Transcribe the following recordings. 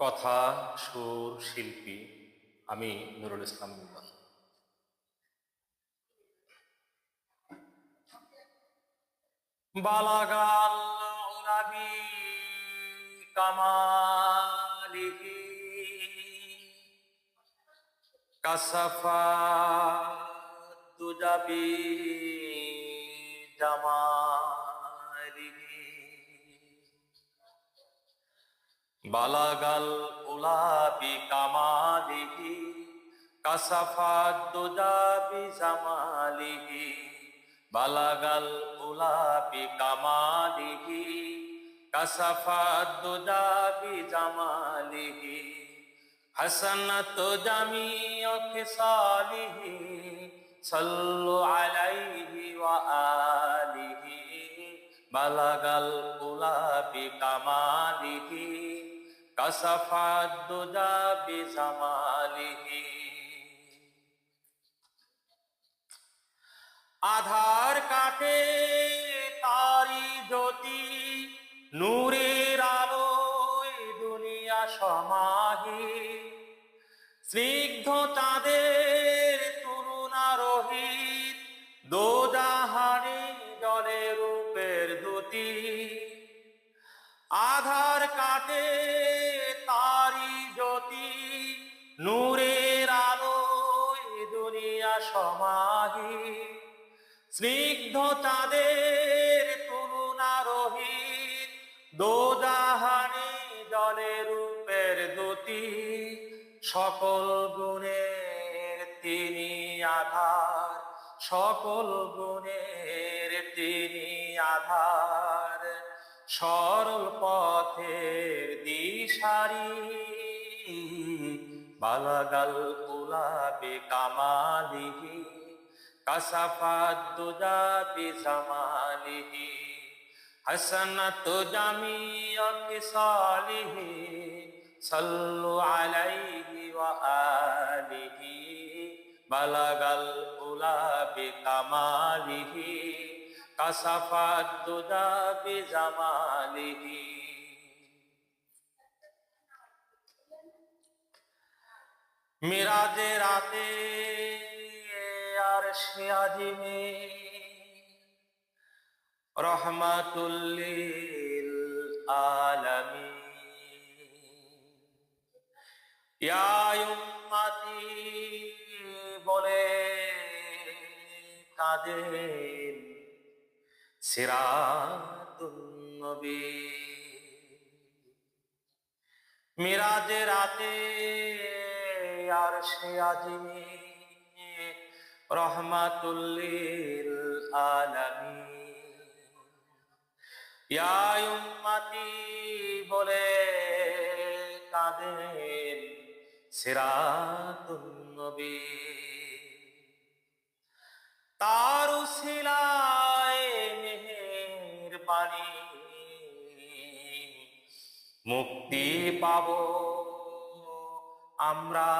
কথা সুর শিল্পী আমি নুরুল ইসলাম মিলন বালাগাল উলাবি কামালিহি কাসাফা দুজাবি জামালিহি বালাগাল উলাবি কামালিহি কাসাফাত দুজাবি জামালিহি বালাগাল উলাবি কামালিহি কাসাফাত দুজাবি জামালিহি হাসানাত জামিউ খিসালিহি সাল্লু আলাইহি ওয়া আলিহি, বালাগাল উলাবি কামালিহি। আধার কাটে তারি জ্যোতি, নূরের আলোয় দুনিয়া সমাহি। স্নিগ্ধ চাঁদের তুলনা রহিত, দোজাহানি জলে রূপের দুতি। আধার কাটে জ্যোতি, নূরের আলোয় দুনিয়া সমাহি। স্নিগ্ধ চাঁদের তুলনা রহিত দোজাহানি জলে রূপের দুতি সকল গুণের তিনি আধার, সকল গুণের তিনি আধার। সরল পথের দিশারি বালাগাল উলাবে কামালিহি কাসাফাত দুজাবি জামালিহি, হাসানাত জামিউ কিসালিহি সাল্লু আলাইহি ওয়া আলিহি, বালাগাল উলাবি কামালিহি কাসাফাত দুজাবি জামালিহি মিরাজে রাতে আর সে আজিমে রহমাতুল্লিল আলামী ইয়া বলে কাদের সিরাতুন নবী। মিরাজে রাতে আর সে আজিমে রহমাতুল্লিল আলামী ইয়া উম্মতি বলে কাদের সিরাতুন নবী। তার শিলায় মেহের মুক্তি পাব আমরা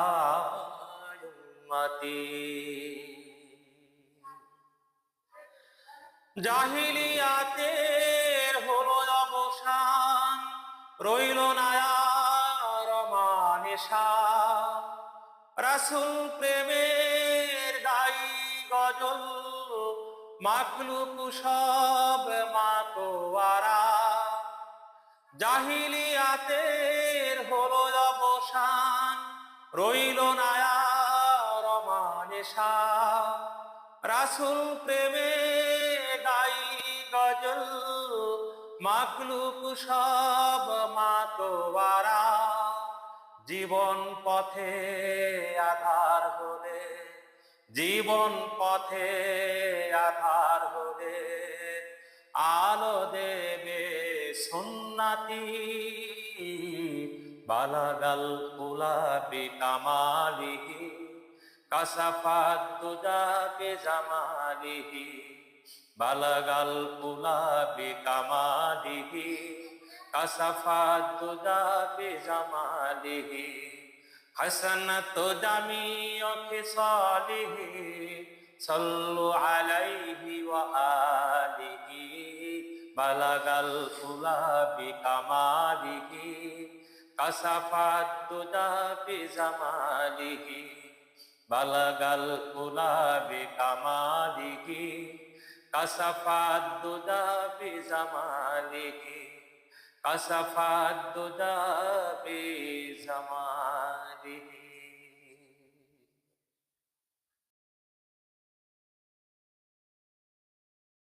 জাহিলিয়াতের হলো অবসান, রইল নায়ার মানেশা রাসুল প্রেমের গাই গজল মাকলুক সব মাতোয়ারা। জাহিলিয়াতের হলো অবসান রইল মানেশা রাসুল প্রেমে গাই গজল মাকলুক সব মাতোয়ারা। জীবন পথে আধার হলে, জীবন পথে আধার হলে, আলো দেবে সুন্নাতি। বালাগাল কুলাবি কামালিহি কাসাফাত দুজাবে জামালিহি, বালাগাল কুলাবি কামালিহি কাসাফাত দুজাবে জামালিহি হাসানাত জামিউ খিসালিহি, সাল্লু আলাইহি ওয়া আলিহি, বালাগাল উলা বিকামালিহি কাসাফাত দুদা বিজামালিহি বালাগাল কুলাবি কামালিহি কাসাফাত দুদা বিজামালিহি কাসাফাত দুদা বিজামালিহি।